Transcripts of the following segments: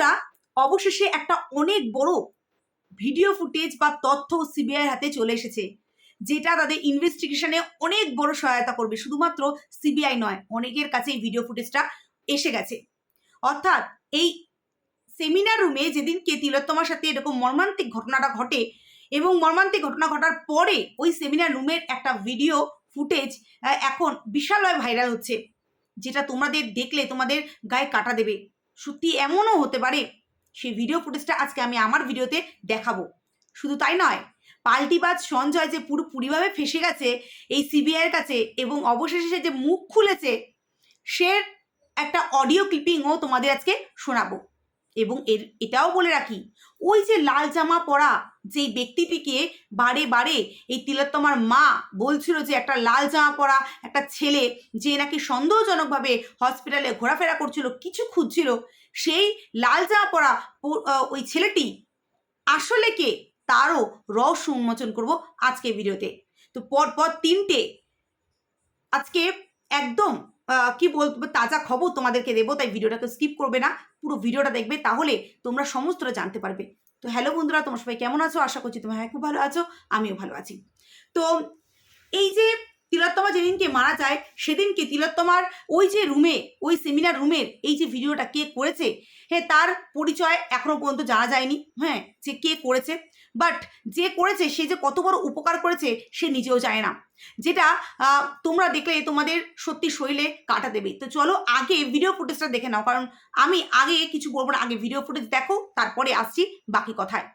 বন্ধুরা, অবশেষে একটা অনেক বড় ভিডিও ফুটেজ বা তথ্য সিবিআইয়ের হাতে চলে এসেছে, যেটা তাদের ইনভেস্টিগেশনে অনেক বড় সহায়তা করবে। শুধুমাত্র সিবিআই নয়, অনেকের কাছে এই ভিডিও ফুটেজটা এসে গেছে। অর্থাৎ এই সেমিনার রুমে যেদিনকে তিলোত্তমার সাথে এরকম মর্মান্তিক ঘটনাটা ঘটে এবং মর্মান্তিক ঘটনা ঘটার পরে ওই সেমিনার রুমের একটা ভিডিও ফুটেজ এখন বিশালভাবে ভাইরাল হচ্ছে, যেটা তোমাদের দেখলে তোমাদের গায়ে কাটা দেবে। সত্যি এমনও হতে পারে? সেই ভিডিও ফুটেজটা আজকে আমি আমার ভিডিওতে দেখাবো। শুধু তাই নয়, পাল্টিবাজ সঞ্জয় যে পুরোপুরিভাবে ফেসে গেছে এই সিবিআইয়ের কাছে এবং অবশেষে সে যে মুখ খুলেছে সে একটা অডিও ক্লিপিংও তোমাদের আজকে শোনাবো। এবং এর, এটাও বলে রাখি, ওই যে লাল জামা পরা যেই ব্যক্তিটিকে বারে বারে এই তিলোত্তমার মা বলছিল যে একটা লাল জামা পরা একটা ছেলে যে নাকি সন্দেহজনকভাবে হসপিটালে ঘোরাফেরা করছিল, কিছু খুঁজছিল, সেই লাল জামা পরা ওই ছেলেটি আসলে কে? তারও রহস্য উন্মোচন করব আজকে ভিডিওতে। তো পরপর তিনটে আজকে একদম কি বলব, তাজা খবর তোমাদেরকে দেবো, তাই ভিডিওটাকে স্কিপ করবে না, পুরো ভিডিওটা দেখবে, তাহলে তোমরা সমস্তটা জানতে পারবে। তো হ্যালো বন্ধুরা, তোমার সবাই কেমন আছো? আশা করছি তোমার হ্যাঁ খুব ভালো আছো, আমিও ভালো আছি। তো এই যে তিলোত্তমা যেদিনকে মারা যায়, সেদিনকে তিলোত্তমার ওই যে রুমে ওই সেমিনার রুমের এই যে ভিডিওটা কে করেছে হ্যাঁ তার পরিচয় এখনও পর্যন্ত জানা যায়নি হ্যাঁ যে কে করেছে। বাট যে করেছে, সে যে কত বড় উপকার করেছে, সে নিজেও জানে না। যেটা তোমরা দেখলে তোমাদের সত্যি শরীরে কাটা দেবে। তো চলো আগে ভিডিও ফুটেজটা দেখে নাও, কারণ আমি আগে কিছু বলব না। আগে ভিডিও ফুটেজ দেখো, তারপরে আসছি বাকি কথায়।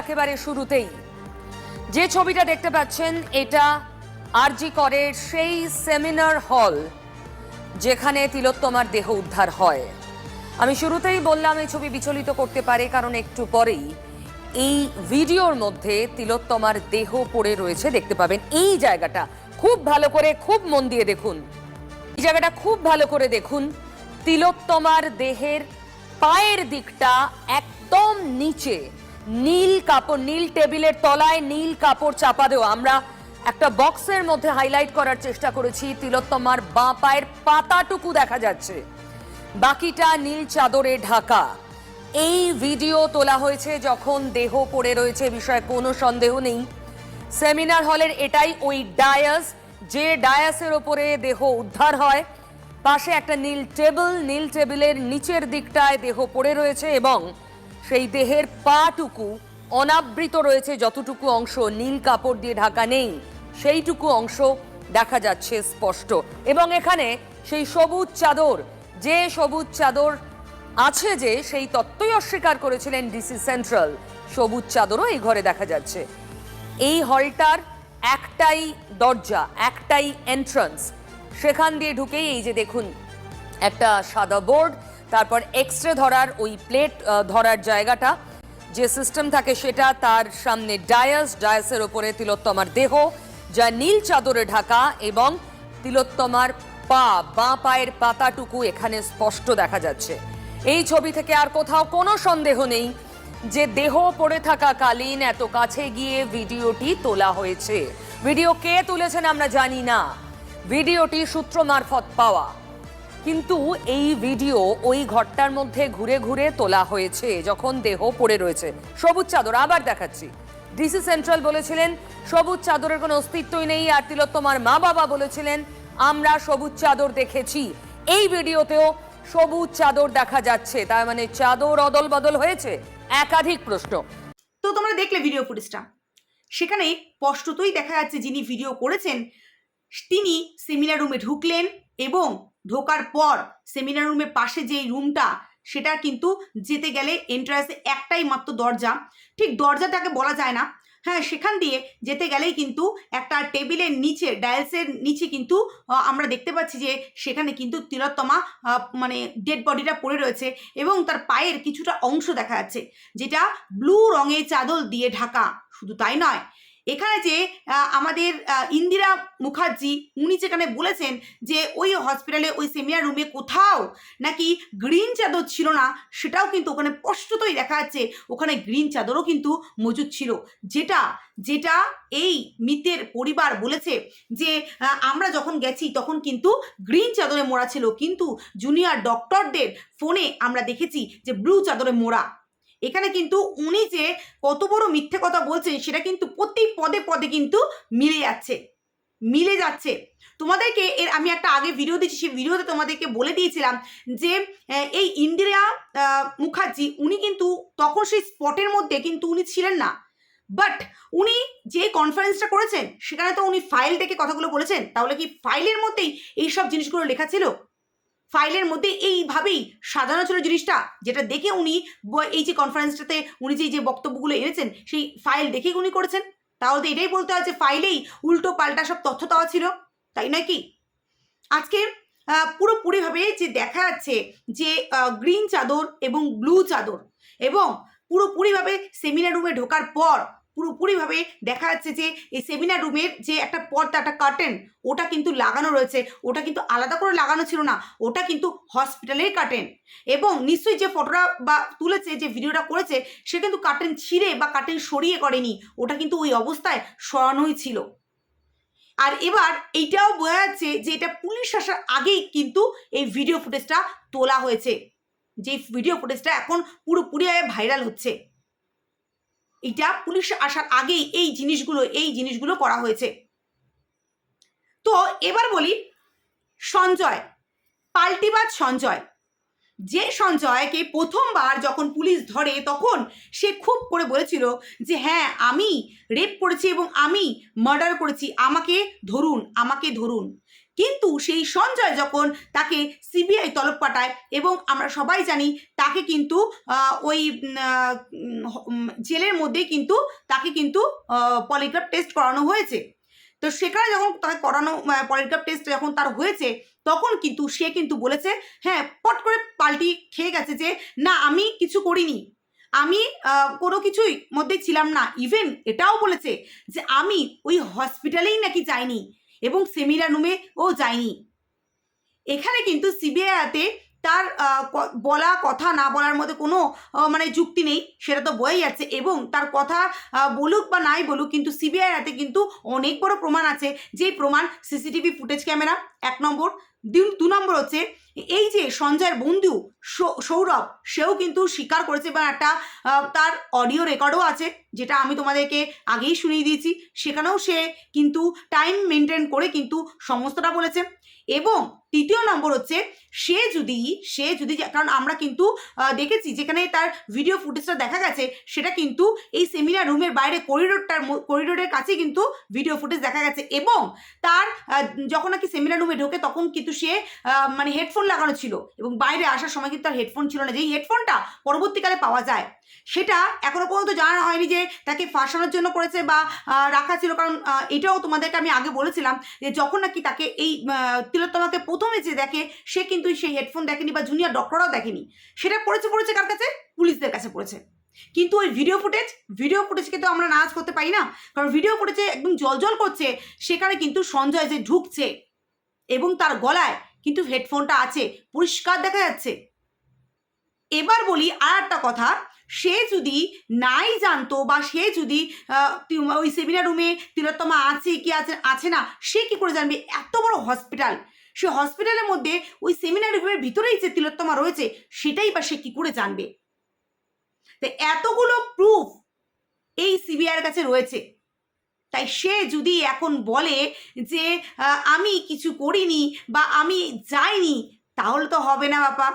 একেবারে শুরুতেই। যে ছবিটা দেখতে পাচ্ছেন, এটা আরজি করের সেই সেমিনার হল যেখানে তিলোত্তমার দেহ উদ্ধার হয়। আমি শুরুতেই বললাম এই ছবি বিচলিত করতে পারে, কারণ একটু পরেই এই ভিডিওর মধ্যে তিলোত্তমার দেহ পড়ে রয়েছে, দেখতে পাবেন। এই জায়গাটা খুব ভালো করে, খুব মন দিয়ে দেখুন। এই জায়গাটা খুব ভালো করে দেখুন। তিলোত্তমার দেহের পায়ের দিকটা একদম নিচে। নীল কাপড়, নীল টেবিলের তলায় নীল কাপড় চাপা দেওয়া। আমরা একটা বক্সের মধ্যে হাইলাইট করার চেষ্টা করেছি, তিলোত্তমার বাঁ পায়ের পাতাটুকু দেখা যাচ্ছে। বাকিটা নীল চাদরে ঢাকা। এই ভিডিও তোলা হয়েছে যখন দেহ পড়ে রয়েছে, বিষয়ে কোনো সন্দেহ নেই। সেমিনার হলের এটাই ওই ডায়াস, যে ডায়াসের ওপরে দেহ উদ্ধার হয়। পাশে একটা নীল টেবিল, নীল টেবিলের নিচের দিকটায় দেহ পড়ে রয়েছে এবং সেই দেহের পাটুকু অনাবৃত রয়েছে, যতটুকু অংশ নীল কাপড় দিয়ে ঢাকা নেই, সেইটুকু অংশ দেখা যাচ্ছে স্পষ্ট। এবং এখানে সেই সবুজ চাদর, যে সবুজ চাদর আছে যে সেই তত্ত্বই অস্বীকার করেছিলেন ডিসি সেন্ট্রাল সবুজ চাদরও এই ঘরে দেখা যাচ্ছে। এই হলটার একটাই দরজা, একটাই এন্ট্রান্স সেখান দিয়ে ঢুকেই এই যে দেখুন, একটা সাদা বোর্ড, তারপর এক্স রে ধরার ওই প্লেট ধরার জায়গাটা। যে সিস্টেম থাকে সেটা, তার সামনে ডায়াস ডায়াসের ওপরে তিলোত্তমার দেহ, যা নীল চাদরে ঢাকা এবং তিলোত্তমার পা, বাঁ পায়ের পাতাটুকু এখানে স্পষ্ট দেখা যাচ্ছে। এই ছবি থেকে আর কোথাও কোনো সন্দেহ নেই যে দেহ পড়ে থাকাকালীন এত কাছে গিয়ে ভিডিওটি তোলা হয়েছে। ভিডিও কে তুলেছেন আমরা জানি না। ভিডিওটি সূত্র মারফত পাওয়া। কিন্তু এই ভিডিও ওই ঘরটার মধ্যে ঘুরে ঘুরে তোলা হয়েছে, যখন দেহ পড়ে রয়েছে। সবুজ চাদর, আবার দেখাচ্ছি। ডিসি সেন্ট্রাল বলেছিলেন, সবুজ চাদরের কোনো অস্তিত্বই নেই। আর তিলোত্তমার মা বাবা বলেছিলেন, আমরা সবুজ চাদর দেখেছি। এই ভিডিওতেও সবুজ চাদর দেখা যাচ্ছে, তার মানে চাদর অদল বদল হয়েছে? একাধিক প্রশ্ন। তো তোমরা দেখলে ভিডিও ফুটেজটা সেখানে স্পষ্টতই দেখা যাচ্ছে যিনি ভিডিও করেছেন, তিনি সেমিনার রুমে ঢুকলেন এবং ঢোকার পর সেমিনার রুমের পাশে যে রুমটা সেটা কিন্তু যেতে গেলে এন্ট্রান্সে একটাই মাত্র দরজা। ঠিক দরজাটাকে বলা যায় না হ্যাঁ সেখান দিয়ে যেতে গেলেই কিন্তু একটা টেবিলের নিচে ডায়ালসের নিচে কিন্তু আমরা দেখতে পাচ্ছি যে সেখানে কিন্তু তিলোত্তমা মানে ডেড বডিটা পড়ে রয়েছে এবং তার পায়ের কিছুটা অংশ দেখা যাচ্ছে, যেটা ব্লু রঙের চাদর দিয়ে ঢাকা। শুধু তাই নয় এখানে যে আমাদের ইন্দিরা মুখার্জি, উনি যেখানে বলেছেন যে, ওই হসপিটালে ওই সেমিনার রুমে কোথাও নাকি গ্রিন চাদর ছিল না, সেটাও কিন্তু ওখানে স্পষ্টতই দেখা যাচ্ছে, ওখানে গ্রিন চাদরও কিন্তু মজুদ ছিল। যেটা যেটা এই মিতের পরিবার বলেছে যে আমরা যখন গেছি তখন কিন্তু গ্রিন চাদরে মোড়া ছিল, কিন্তু জুনিয়র ডক্টরদের ফোনে আমরা দেখেছি যে ব্লু চাদরে মোড়া। এখানে কিন্তু উনি যে কত বড় মিথ্যে কথা বলছেন, সেটা কিন্তু প্রতি পদে পদে কিন্তু মিলে যাচ্ছে মিলে যাচ্ছে। তোমাদেরকে এর আমি একটা আগে ভিডিও দিচ্ছি সেই ভিডিওতে তোমাদেরকে বলে দিয়েছিলাম যে এই ইন্দিরা মুখার্জি, উনি কিন্তু তখন সেই স্পটের মধ্যে কিন্তু উনি ছিলেন না। বাট উনি যে কনফারেন্সটা করেছেন, সেখানে তো উনি ফাইল দেখে কথাগুলো বলেছেন, তাহলে কি ফাইলের মধ্যেই এই সব জিনিসগুলো লেখা ছিল? ফাইলের মধ্যে এইভাবেই সাজানো ছিল জিনিসটা, যেটা দেখে উনি এই যে কনফারেন্সটাতে উনি যে যে বক্তব্যগুলো এনেছেন, সেই ফাইল দেখেই উনি করেছেন। তাহলে তো এটাই বলতে হয় যে, ফাইলেই উল্টো পাল্টা সব তথ্য দেওয়া ছিল, তাই নয় কি? আজকে পুরোপুরিভাবে যে দেখা যাচ্ছে যে গ্রিন চাদর এবং ব্লু চাদর এবং পুরোপুরিভাবে সেমিনার রুমে ঢোকার পর পুরোপুরিভাবে দেখা যাচ্ছে যে এই সেমিনার রুমের যে একটা পর্দা, একটা কার্টেন ওটা কিন্তু লাগানো রয়েছে। ওটা কিন্তু আলাদা করে লাগানো ছিল না। ওটা কিন্তু হসপিটালের কার্টেন এবং নিশ্চয়ই যে ফটোটা বা তুলেছে, যে ভিডিওটা করেছে, সে কিন্তু কার্টেন ছিঁড়ে বা কার্টেন সরিয়ে করেনি। ওটা কিন্তু ওই অবস্থায় সরানোই ছিল। আর এবার এইটাও বোঝা যাচ্ছে যে এটা পুলিশ আসার আগেই কিন্তু এই ভিডিও ফুটেজটা তোলা হয়েছে। যে ভিডিও ফুটেজটা এখন পুরোপুরিভাবে ভাইরাল হচ্ছে। এটা পুলিশ আসার আগেই এই জিনিসগুলো এই জিনিসগুলো করা হয়েছে। তো এবার বলি, সঞ্জয় পাল্টিবাদ সঞ্জয়। যে সঞ্জয়কে প্রথমবার যখন পুলিশ ধরে, তখন সে খুব করে বলেছিল যে হ্যাঁ আমি রেপ করেছি এবং আমি মার্ডার করেছি। আমাকে ধরুন আমাকে ধরুন। কিন্তু সেই সঞ্জয় যখন তাকে সিবিআই তলব পাঠায় এবং আমরা সবাই জানি তাকে কিন্তু ওই জেলের মধ্যেই কিন্তু তাকে কিন্তু পলিগ্রাফ টেস্ট করানো হয়েছে। তো সেখানে যখন তাকে করানো পলিগ্রাফ টেস্ট যখন তার হয়েছে, তখন কিন্তু সে কিন্তু বলেছে হ্যাঁ পট করে পাল্টি খেয়ে গেছে যে, না, আমি কিছু করিনি। আমি কোনো কিছুই মধ্যে ছিলাম না। ইভেন এটাও বলেছে যে, আমি ওই হসপিটালেই নাকি যাইনি। এবং সেমিরানুমে ও যায়নি। এখানে কিন্তু সিবিআইতে তার বলা কথা না বলার মধ্যে কোনো মানে যুক্তি নেই, সেটা তো বয়ে যাচ্ছে এবং তার কথা বলুক বা নাই বলুক কিন্তু সিবিআই হাতে কিন্তু অনেক বড় প্রমাণ আছে। যেই প্রমাণ সিসিটিভি ফুটেজ ক্যামেরা এক নম্বর দু নম্বর হচ্ছে এই যে সঞ্জয়ের বন্ধু সৌরভ, সেও কিন্তু স্বীকার করেছে বা একটা তার অডিও রেকর্ডও আছে, যেটা আমি তোমাদেরকে আগেই শুনিয়ে দিয়েছি। সেখানেও সে কিন্তু টাইম মেনটেন করে কিন্তু সমস্তটা বলেছে। এবং তৃতীয় নম্বর হচ্ছে, সে যদি সে যদি কারণ আমরা কিন্তু দেখেছি যেখানে তার ভিডিও ফুটেজটা দেখা গেছে, সেটা কিন্তু এই সেমিনার রুমের বাইরে করিডোরটার করিডোরের কাছে কিন্তু ভিডিও ফুটেজ দেখা গেছে। এবং তার যখন নাকি সেমিনার রুমে ঢোকে, তখন কিন্তু সে মানে হেডফোন লাগানো ছিল এবং বাইরে আসার সময় কিন্তু তার হেডফোন ছিল না। যেই হেডফোনটা পরবর্তীকালে পাওয়া যায়, সেটা এখনও পর্যন্ত জানা হয়নি যে তাকে ফাঁসানোর জন্য করেছে বা রাখা ছিল। কারণ এটাও তোমাদেরকে আমি আগে বলেছিলাম যে যখন নাকি তাকে এই তিলোত্তমাকে প্রথমে যে দেখে, সে কিন্তু সেই হেডফোন দেখেনি বা জুনিয়র ডক্টররাও দেখেনি। সেটা পড়েছে পড়েছে কার কাছে? পুলিশদের কাছে পড়েছে কিন্তু ওই ভিডিও ফুটেজ ভিডিও ফুটেজকে তো আমরা নাচ করতে পারি না। কারণ ভিডিও ফুটেজে একদম জল জল করছে, সেখানে কিন্তু সঞ্জয় যে ঢুকছে এবং তার গলায় কিন্তু হেডফোনটা আছে, পরিষ্কার দেখা যাচ্ছে। এবার বলি আর একটা কথা, সে যদি নাই জানতো বা সে যদি ওই সেমিনার রুমে তিলোত্তমা আছে কি আছে আছে না, সে কি করে জানবে? এত বড় হসপিটাল। সে হসপিটালের মধ্যে ওই সেমিনার রুমের ভিতরেই যে তিলোত্তমা রয়েছে, সেটাই বা সে কি করে জানবে? তো এতগুলো প্রুফ এই সিবিআইয়ের কাছে রয়েছে। তাই সে যদি এখন বলে যে আমি কিছু করিনি বা আমি যাইনি, তাহলে তো হবে না বাপা।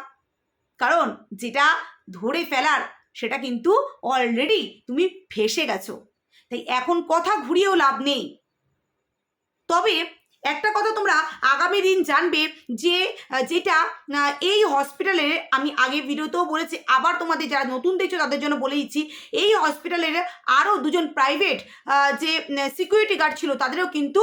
কারণ যেটা ধরে ফেলার, সেটা কিন্তু অলরেডি তুমি ফেসে গেছো। তাই এখন কথা ঘুরিয়েও লাভ নেই। তবে একটা কথা তোমরা আগামী দিন জানবে যে যেটা এই হসপিটালে আমি আগে ভিডিওতেও বলেছি, আবার তোমাদের যারা নতুন দেখছ তাদের জন্য বলে দিচ্ছি, এই হসপিটালের আরও দুজন প্রাইভেট যে সিকিউরিটি গার্ড ছিল তাদেরও কিন্তু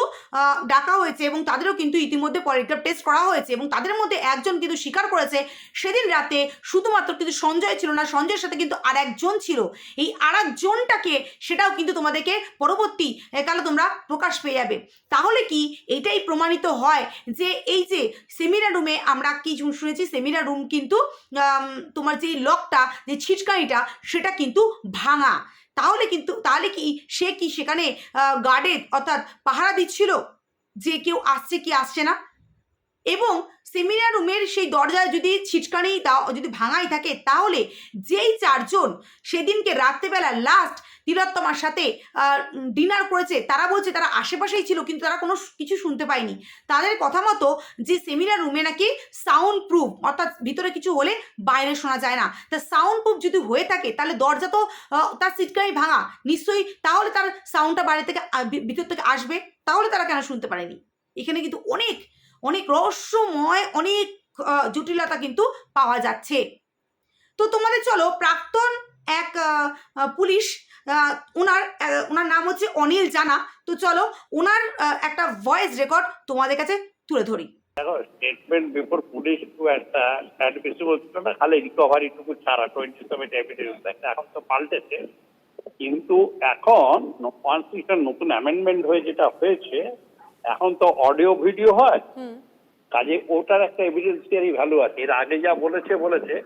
ডাকা হয়েছে এবং তাদেরও কিন্তু ইতিমধ্যে পলিগ্রাফ টেস্ট করা হয়েছে এবং তাদের মধ্যে একজন কিন্তু স্বীকার করেছে। সেদিন রাতে শুধুমাত্র কিন্তু সঞ্জয় ছিল না, সঞ্জয়ের সাথে কিন্তু আর একজন ছিল। এই আর একজনটাকে সেটাও কিন্তু তোমাদেরকে পরবর্তী কালে তোমরা প্রকাশ পেয়ে যাবে। তাহলে কি এটাই প্রমাণিত হয় যে এই যে সেমিনার রুমে আমরা কি শুন- শুনেছি? সেমিনার রুম কিন্তু তোমার যে লকটা যে ছিটকানিটা, সেটা কিন্তু ভাঙা। তাহলে কিন্তু, তাহলে কি সে কি সেখানে গার্ডে অর্থাৎ পাহারা দিচ্ছিল? যে কেউ আসছে কি আসছে না? এবং সেমিনার রুমের সেই দরজায় যদি ছিটকানি দাও যদি ভাঙাই থাকে, তাহলে যেই চারজন সেদিনকে রাত্রেবেলা লাস্ট তিলোত্তমার সাথে ডিনার করেছে, তারা বলছে তারা আশেপাশেই ছিল, কিন্তু তারা কোনো কিছু শুনতে পায়নি। তাদের কথা মতো যে সেমিনার রুমে নাকি সাউন্ড প্রুফ অর্থাৎ ভিতরে কিছু হলে বাইরে শোনা যায় না। তা সাউন্ড প্রুফ যদি হয়ে থাকে, তাহলে দরজা তো তার সিটকানি ভাঙা। নিশ্চয়ই তাহলে তার সাউন্ডটা বাইরে থেকে ভিতর থেকে আসবে, তাহলে তারা কেন শুনতে পারেনি? এখানে কিন্তু অনেক অনেক রহস্যময়, অনেক জটিলতা কিন্তু পাওয়া যাচ্ছে। তো তোমাদের চলো, প্রাক্তন এক পুলিশ ওনার ওনার নাম হচ্ছে অনিল জানা। তো চলো ওনার একটা ভয়েস রেকর্ড তোমাদের কাছে তুলে ধরি। দেখো স্টেটমেন্ট বিফোর পুলিশ টু একটা স্ট্যান্ড বেশি বলছিল না, খালি রিকভারিটুকু ছাড়া টোয়েন্টি সেভেন এভিডেন্স এখন তো পাল্টেছে। কিন্তু এখন কনস্টিটিউশন নতুন অ্যামেন্ডমেন্ট হয়ে যেটা হয়েছে এখন তো অডিও ভিডিও হয়। কাজে ওটার একটা এভিডেন্সিয়ারি ভ্যালু আছে। এর আগে যা বলেছে বলেছে।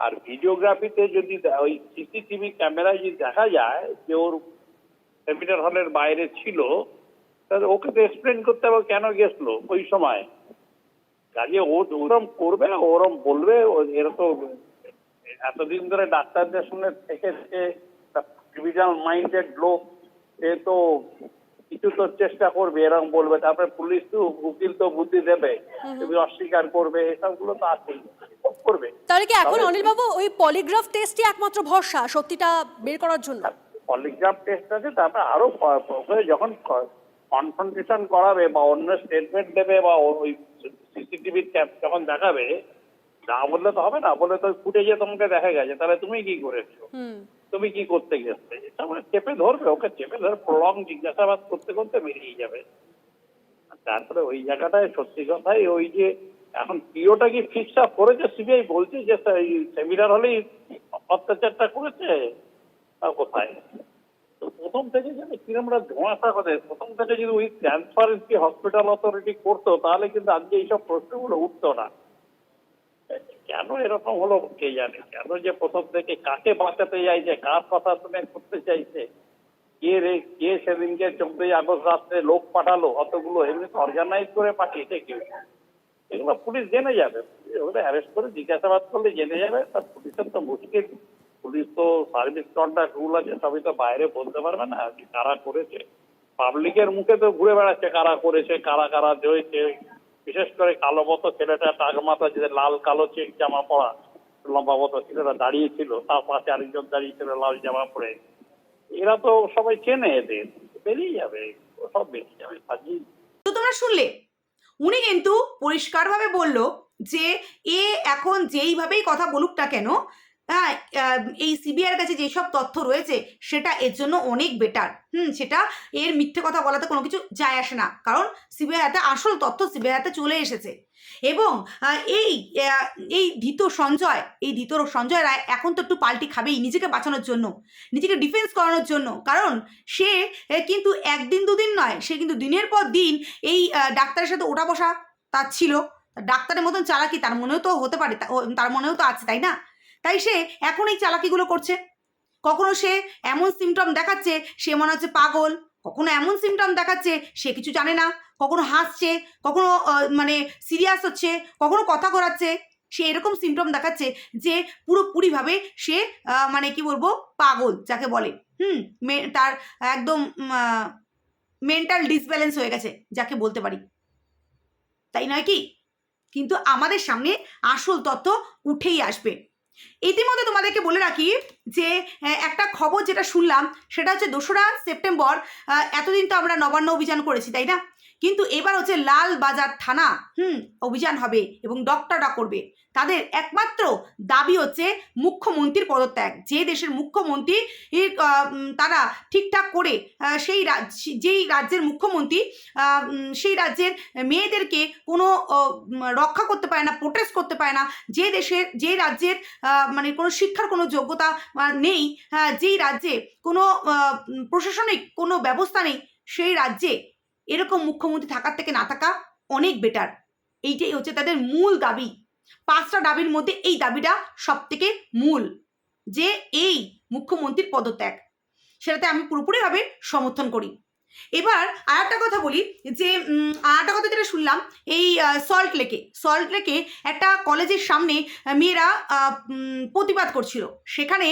আর ভিডিওগ্রাফিতে যদি ওই সিসিটিভি ক্যামেরায় যদি দেখা যায় যে ওর সেমিনার হলের বাইরে ছিল তাহলে ওকে তো এক্সপ্লেন করতে হবে কেন গেছলো ওই সময়। কাজে ও ওরম করবে ওরম বলবে এরা তো এতদিন ধরে ডাক্তারদের সঙ্গে থেকে ক্রিমিনাল মাইন্ডেড লোক সে তো কিছু তো চেষ্টা করবে এরকম বলবে। তারপরে পুলিশ তো উকিল তো বুদ্ধি দেবে তুমি অস্বীকার করবে এসবগুলো তো আছেই করবে। তাহলে কি এখন তবে- অনিলবাবু ওই পলিগ্রাফ টেস্টই একমাত্র ভরসা সত্যিটা বের করার জন্য? পলিগ্রাফ টেস্ট আছে তারপরে আরও যখন কনফ্রন্টেশন করাবে বা অন্য স্টেটমেন্ট দেবে বা ওই সিসিটিভি যখন দেখাবে না বললে তো হবে না বলে তো ফুটেজে তোমাকে দেখা গেছে তাহলে তুমি কি করেছ? তুমি কি করতে গেছিলে এটা চেপে ধরবে, ওকে চেপে ধরে প্রলং জিজ্ঞাসাবাদ করতে করতে বেরিয়ে যাবে। তারপরে ওই জায়গাটায় সত্যি কথাই ওই যে এখন পিওটা কি ফিক্স করেছে? সিবিআই বলছে যে সেমিনার হলেই অত্যাচারটা করেছে কোথায়? প্রথম থেকে যদি কিরমরা ধোঁয়াশা করে, প্রথম থেকে যদি ওই ট্রান্সপারেন্সি হসপিটাল অথরিটি করতো, তাহলে কিন্তু আজকে এইসব প্রশ্নগুলো উঠতো না। কেন এরকম হলো কে জানে? কেন যে প্রথম থেকে কাকে বাঁচাতে চাইছে? কার কথা করতে চাইছে? কে রে, কে সেদিনকে চোদ্দই আগস্ট রাত্রে লোক পাঠালো? অতগুলো এমনি অর্গানাইজ করে পাঠিয়েছে কেউ? এগুলো পুলিশ জেনে যাবে। ওগুলো অ্যারেস্ট করে জিজ্ঞাসাবাদ করলে জেনে যাবে। তার পুলিশের তো মুশকিল। পুলিশ তো সার্ভিস কন্ডাক্ট রুল আছে, সবই তো বাইরে বলতে পারবে না। কারা করেছে? পাবলিকের মুখে তো ঘুরে বেড়াচ্ছে কারা করেছে, কারা কারা হয়েছে বিশেষ করে কালো মতো ছেলেটা টাক মাথা যে লাল কালো চেক জামা পরা, লম্বা মতো ছেলেটা দাঁড়িয়ে ছিল, তার পাশে আরেকজন দাঁড়িয়ে ছিল, লাল জামা পরে। এরা তো সবাই চেনে এদের, বেরিয়ে যাবে, সব বেরিয়ে যাবে তো তোমরা শুনলে, উনি কিন্তু পরিষ্কারভাবে বলল যে, এ এখন যেইভাবেই কথা বলুক না কেন হ্যাঁ এই সিবিআইয়ের কাছে যেসব তথ্য রয়েছে, সেটা এর জন্য অনেক বেটার হুম, সেটা এর মিথ্যে কথা বলাতে কোনো কিছু যায় আসে না। কারণ সিবিআই হাতে আসল তথ্য সিবিআই হাতে চলে এসেছে। এবং এই এই ধৃত সঞ্জয়, এই ধৃত সঞ্জয় রায় এখন তো একটু পাল্টি খাবেই নিজেকে বাঁচানোর জন্য, নিজেকে ডিফেন্স করানোর জন্য। কারণ সে কিন্তু একদিন দুদিন নয়, সে কিন্তু দিনের পর দিন এই ডাক্তারের সাথে ওঠা বসা তার ছিল। ডাক্তারের মতন চালাকি তার মনেও তো হতে পারে তার মনেও তো আছে, তাই না? তাই সে এখন এই চালাকিগুলো করছে। কখনো সে এমন সিমটম দেখাচ্ছে, সে মনে হচ্ছে পাগল। কখনো এমন সিমটম দেখাচ্ছে, সে কিছু জানে না। কখনো হাসছে, কখনো মানে সিরিয়াস হচ্ছে, কখনো কথা ঘোরাচ্ছে সে এরকম সিমটম দেখাচ্ছে যে পুরোপুরিভাবে সে মানে কি বলব, পাগল যাকে বলে। হুম তার একদম মেন্টাল ডিসব্যালেন্স হয়ে গেছে, যাকে বলতে পারি। তাই নয় কি? কিন্তু আমাদের সামনে আসল তথ্য উঠেই আসবে। ইতিমধ্যে তোমাদেরকে বলে রাখি যে একটা খবর যেটা শুনলাম, সেটা হচ্ছে দোসরা সেপ্টেম্বর এতদিন তো আমরা নবান্ন অভিযান করেছি, তাই না? কিন্তু এবার হচ্ছে লাল বাজার থানা হুম অভিযান হবে এবং ডক্টররা করবে। তাদের একমাত্র দাবি হচ্ছে মুখ্যমন্ত্রীর পদত্যাগ। যে দেশের মুখ্যমন্ত্রী তারা ঠিকঠাক করে সেই যেই রাজ্যের মুখ্যমন্ত্রী সেই রাজ্যের মেয়েদেরকে কোনো রক্ষা করতে পারে না প্রোটেস্ট করতে পারে না যে দেশের যে রাজ্যের মানে কোনো শিক্ষার কোনো যোগ্যতা নেই আহ, যেই রাজ্যে কোনো প্রশাসনিক কোনো ব্যবস্থা নেই সেই রাজ্যে এরকম মুখ্যমন্ত্রী থাকার থেকে না থাকা অনেক বেটার এইটাই হচ্ছে তাদের মূল দাবি। পাঁচটা দাবির মধ্যে এই দাবিটা সব থেকে মূল, যে এই মুখ্যমন্ত্রীর পদত্যাগ। সেটাতে আমি পুরোপুরিভাবে সমর্থন করি। এবার আর একটা কথা বলি যে আর একটা কথা যেটা শুনলাম, এই সল্ট লেকে সল্ট লেকে একটা কলেজের সামনে মেয়েরা প্রতিবাদ করছিল। সেখানে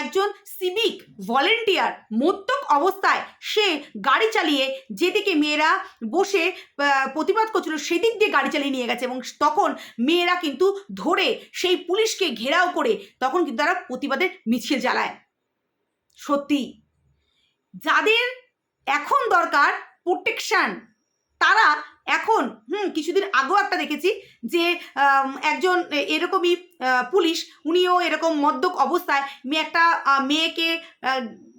একজন সিভিক ভলেন্টিয়ার মত্তক অবস্থায় সে গাড়ি চালিয়ে যেদিকে মেয়েরা বসে প্রতিবাদ করছিল, সেদিক দিয়ে গাড়ি চালিয়ে নিয়ে গেছে এবং তখন মেয়েরা কিন্তু ধরে সেই পুলিশকে ঘেরাও করে তখন কিন্তু তারা প্রতিবাদের মিছিল জ্বালায় সত্যি। যাদের এখন দরকার প্রোটেকশন তারা এখন, হুম, কিছুদিন আগেও একটা দেখেছি যে একজন এরকমই পুলিশ, উনিও এরকম মদ্যক অবস্থায় মেয়ে একটা মেয়েকে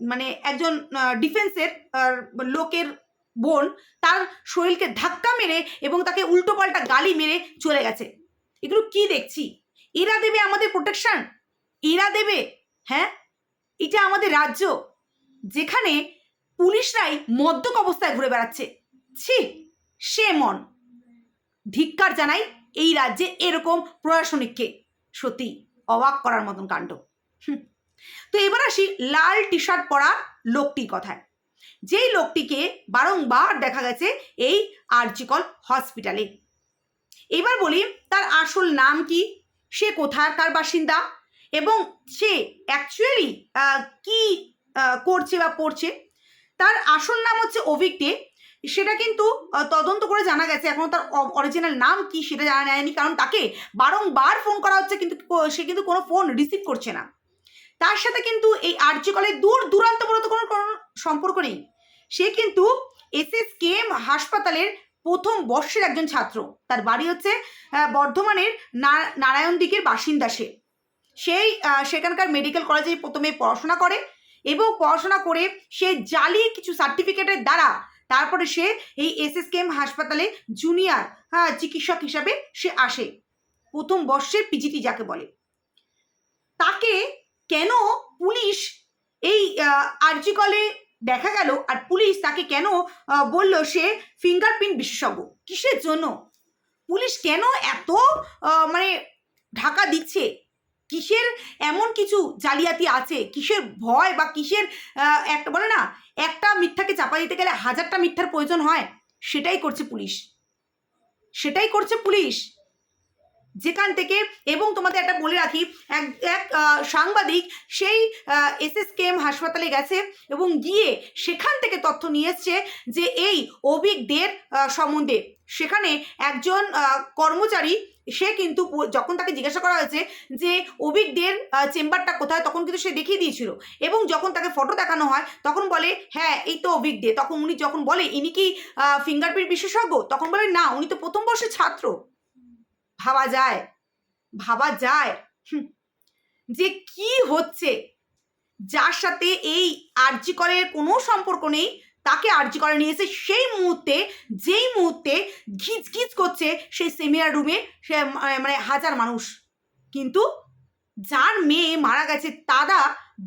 মানে একজন ডিফেন্সের লোকের বোন তার শরীরকে ধাক্কা মেরে এবং তাকে উল্টো পাল্টা গালি মেরে চলে গেছে। এগুলো কি দেখছি? এরা দেবে আমাদের প্রোটেকশন এরা দেবে হ্যাঁ? এটা আমাদের রাজ্য। যেখানে পুলিশরাই মদ্যক অবস্থায় ঘুরে বেড়াচ্ছে। ছি, সে মন। ধিক্কার জানাই এই রাজ্যে এরকম প্রশাসনিককে। সত্যি অবাক করার মতন কাণ্ড। তো এবার আসি লাল টি শার্ট পরা লোকটির কথায়। যেই লোকটিকে বারংবার দেখা গেছে এই আর্জিকল হসপিটালে। এবার বলি তার আসল নাম কি? সে কোথায় কোথাকার বাসিন্দা? এবং সে অ্যাকচুয়ালি কি করছে বা পড়ছে? তার আসল নাম হচ্ছে অভিজ্ঞে সেটা কিন্তু তদন্ত করে জানা গেছে। এখনও তার অরিজিনাল নাম কি সেটা জানা যায়নি। কারণ তাকে বারংবার ফোন করা হচ্ছে, কিন্তু সে কিন্তু কোনো ফোন রিসিভ করছে না। তার সাথে কিন্তু এই আর্যকলের দূর দূরান্ত বলতে কোনো কোনো সম্পর্ক নেই। সে কিন্তু এস এস কেএম হাসপাতালের প্রথম বর্ষের একজন ছাত্র। তার বাড়ি হচ্ছে বর্ধমানের নারায়ণ দিকের বাসিন্দা সে। সেই সেখানকার মেডিকেল কলেজে প্রথমে পড়াশোনা করে। এবং পড়াশোনা করে সে জালি কিছু সার্টিফিকেটের দ্বারা তারপরে সে এই এসএসকেএম হাসপাতালে জুনিয়র হ্যাঁ চিকিৎসক হিসাবে সে আসে। প্রথম বর্ষের পিজিটি যাকে বলে। তাকে কেন পুলিশ এই আরজি কলে দেখা গেল আর পুলিশ তাকে কেন বলল সে ফিঙ্গারপ্রিন্ট বিশেষজ্ঞ? কিসের জন্য? পুলিশ কেন এত মানে ঢাকা দিচ্ছে? কিসের এমন কিছু জালিয়াতি আছে? কিসের ভয় বা কিসের একটা বলে না, একটা মিথ্যাকে চাপা দিতে গেলে হাজারটা মিথ্যার প্রয়োজন হয়। সেটাই করছে পুলিশ। সেটাই করছে পুলিশ। যেখান থেকে এবং তোমাদের একটা বলে রাখি, এক এক সাংবাদিক সেই এস এস এসএসকেএম হাসপাতালে গেছে এবং গিয়ে সেখান থেকে তথ্য নিয়ে এসছে যে এই অভিজ্ঞদের সম্বন্ধে। সেখানে একজন কর্মচারী, সে কিন্তু যখন তাকে জিজ্ঞাসা করা হয়েছে যে অভিজ্ঞদের চেম্বারটা কোথায়, তখন কিন্তু সে দেখিয়ে দিয়েছিল। এবং যখন তাকে ফটো দেখানো হয়, তখন বলে হ্যাঁ এই তো অভিজ্ঞদে তখন উনি যখন বলে, ইনি কি ফিঙ্গারপ্রিন্ট বিশেষজ্ঞ? তখন বলে, না, উনি তো প্রথম বর্ষের ছাত্র। ভাবা যায় ভাবা যায়। যে কি হচ্ছে? যার সাথে এই আর্যিকরের কোনো সম্পর্ক নেই, তাকে আর্জি করে নিয়ে এসে সেই মুহূর্তে, যেই মুহূর্তে ঘিচ ঘিচ করছে সেই সেমিনার রুমে সে মানে হাজার মানুষ। কিন্তু যার মেয়ে মারা গেছে তারা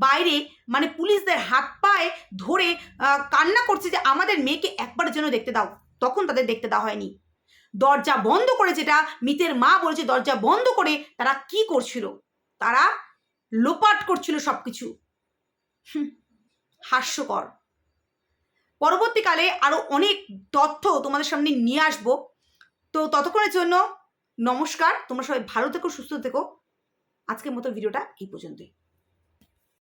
বাইরে মানে পুলিশদের হাত পায়ে ধরে কান্না করছে যে আমাদের মেয়েকে একবার যেন দেখতে দাও। তখন তাদের দেখতে দেওয়া হয়নি। দরজা বন্ধ করে যেটা মিতের মা বলেছে, দরজা বন্ধ করে তারা কি করছিল? তারা লোপাট করছিল সব কিছু হাস্যকর। পরবর্তীকালে আরও অনেক তথ্য তোমাদের সামনে নিয়ে আসব। তো ততক্ষণের জন্য নমস্কার, তোমরা সবাই ভালো থেকো, সুস্থ থেকো। আজকের মতো ভিডিওটা এই পর্যন্তই।